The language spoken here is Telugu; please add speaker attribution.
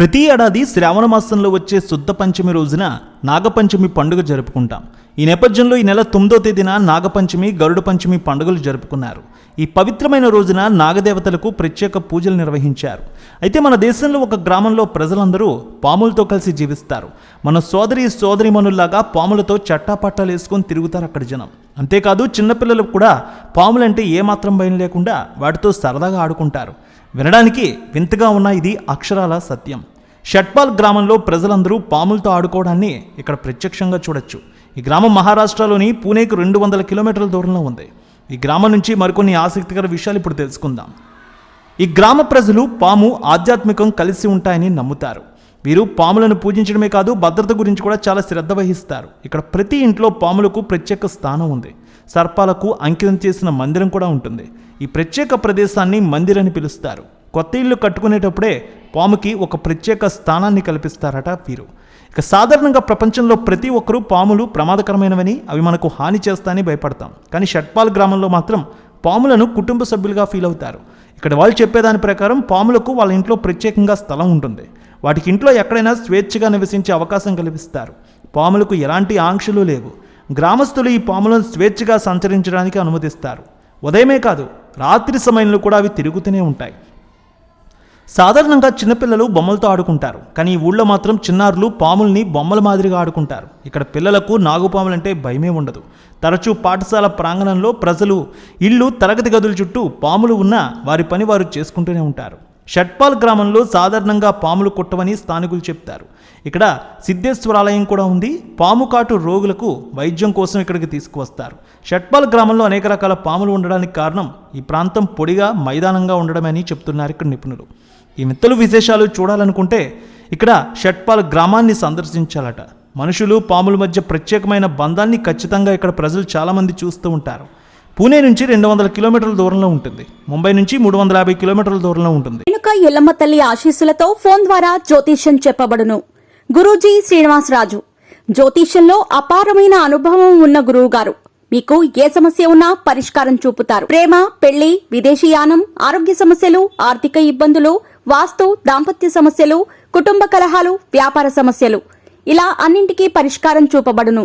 Speaker 1: ప్రతి ఏడాది శ్రావణ మాసంలో వచ్చే శుద్ధ పంచమి రోజున నాగపంచమి పండుగ జరుపుకుంటాం. ఈ నేపథ్యంలో ఈ నెల తొమ్మిదో తేదీన నాగపంచమి గరుడ పంచమి పండుగలు జరుపుకున్నారు. ఈ పవిత్రమైన రోజున నాగదేవతలకు ప్రత్యేక పూజలు నిర్వహించారు. అయితే మన దేశంలో ఒక గ్రామంలో ప్రజలందరూ పాములతో కలిసి జీవిస్తారు. మన సోదరి సోదరిమణుల్లాగా పాములతో చట్టాపట్టాలు వేసుకొని తిరుగుతారు అక్కడ జనం. అంతేకాదు చిన్నపిల్లలకు కూడా పాములంటే ఏమాత్రం భయం లేకుండా వాటితో సరదాగా ఆడుకుంటారు. వినడానికి వింతగా ఉన్న ఇది అక్షరాల సత్యం. షట్పాల్ గ్రామంలో ప్రజలందరూ పాములతో ఆడుకోవడాన్ని ఇక్కడ ప్రత్యక్షంగా చూడొచ్చు. ఈ గ్రామం మహారాష్ట్రలోని పూణేకు రెండు వందల కిలోమీటర్ల దూరంలో ఉంది. ఈ గ్రామం నుంచి మరికొన్ని ఆసక్తికర విషయాలు ఇప్పుడు తెలుసుకుందాం. ఈ గ్రామ ప్రజలు పాము ఆధ్యాత్మికం కలిసి ఉంటాయని నమ్ముతారు. వీరు పాములను పూజించడమే కాదు భద్రత గురించి కూడా చాలా శ్రద్ధ వహిస్తారు. ఇక్కడ ప్రతి ఇంట్లో పాములకు ప్రత్యేక స్థానం ఉంది. సర్పాలకు అంకితం చేసిన మందిరం కూడా ఉంటుంది. ఈ ప్రత్యేక ప్రదేశాన్ని మందిర్ అని పిలుస్తారు. కొత్త ఇల్లు కట్టుకునేటప్పుడే పాముకి ఒక ప్రత్యేక స్థానాన్ని కల్పిస్తారట వీరు. ఇక సాధారణంగా ప్రపంచంలో ప్రతి ఒక్కరూ పాములు ప్రమాదకరమైనవని అవి మనకు హాని చేస్తాయని భయపడతాం. కానీ షట్పాల్ గ్రామంలో మాత్రం పాములను కుటుంబ సభ్యులుగా ఫీల్ అవుతారు. ఇక్కడ వాళ్ళు చెప్పేదాని ప్రకారం పాములకు వాళ్ళ ఇంట్లో ప్రత్యేకంగా స్థలం ఉంటుంది. వాటికి ఇంట్లో ఎక్కడైనా స్వేచ్ఛగా నివసించే అవకాశం కల్పిస్తారు. పాములకు ఎలాంటి ఆంక్షలు లేవు. గ్రామస్తులు ఈ పాములను స్వేచ్ఛగా సంచరించడానికి అనుమతిస్తారు. ఉదయమే కాదు రాత్రి సమయంలో కూడా అవి తిరుగుతూనే ఉంటాయి. సాధారణంగా చిన్నపిల్లలు బొమ్మలతో ఆడుకుంటారు కానీ ఈ ఊళ్ళో మాత్రం చిన్నారులు పాముల్ని బొమ్మల మాదిరిగా ఆడుకుంటారు. ఇక్కడ పిల్లలకు నాగుపాములంటే భయమే ఉండదు. తరచూ పాఠశాల ప్రాంగణంలో ప్రజలు ఇళ్ళు తరగతి గదుల చుట్టూ పాములు ఉన్నా వారి పని వారు చేసుకుంటూనే ఉంటారు. షట్పాల్ గ్రామంలో సాధారణంగా పాములు కుట్టవని స్థానికులు చెప్తారు. ఇక్కడ సిద్ధేశ్వరాలయం కూడా ఉంది. పాము కాటు రోగులకు వైద్యం కోసం ఇక్కడికి తీసుకువస్తారు. షట్పాల్ గ్రామంలో అనేక రకాల పాములు ఉండడానికి కారణం ఈ ప్రాంతం పొడిగా మైదానంగా ఉండడమని చెప్తున్నారు ఇక్కడ నిపుణులు. ఈ మిత్తలు విశేషాలు చూడాలనుకుంటే ఇక్కడ షట్పాల్ గ్రామాన్ని సందర్శించాలట. మనుషులు పాముల మధ్య ప్రత్యేకమైన బంధాన్ని ఖచ్చితంగా ఇక్కడ ప్రజలు చాలామంది చూస్తూ ఉంటారు. పూణే నుంచి రెండు వందల కిలోమీటర్ల దూరంలో ఉంటుంది. ముంబై నుంచి మూడు వందల యాభై కిలోమీటర్ల దూరంలో ఉంటుంది.
Speaker 2: వెనుక ఎల్లమ్మ తల్లి ఆశీస్సులతో ఫోన్ ద్వారా జ్యోతిష్యం చెప్పబడును. గురూజీ శ్రీనివాసరాజు. జ్యోతిష్యంలో అపారమైన అనుభవం ఉన్న గురువు గారు మీకు ఏ సమస్య ఉన్నా పరిష్కారం చూపుతారు. ప్రేమ పెళ్ళి విదేశీయానం ఆరోగ్య సమస్యలు ఆర్థిక ఇబ్బందులు వాస్తు దాంపత్య సమస్యలు కుటుంబ కలహాలు వ్యాపార సమస్యలు. ఇలా అన్నింటికీ పరిష్కారం చూపబడును.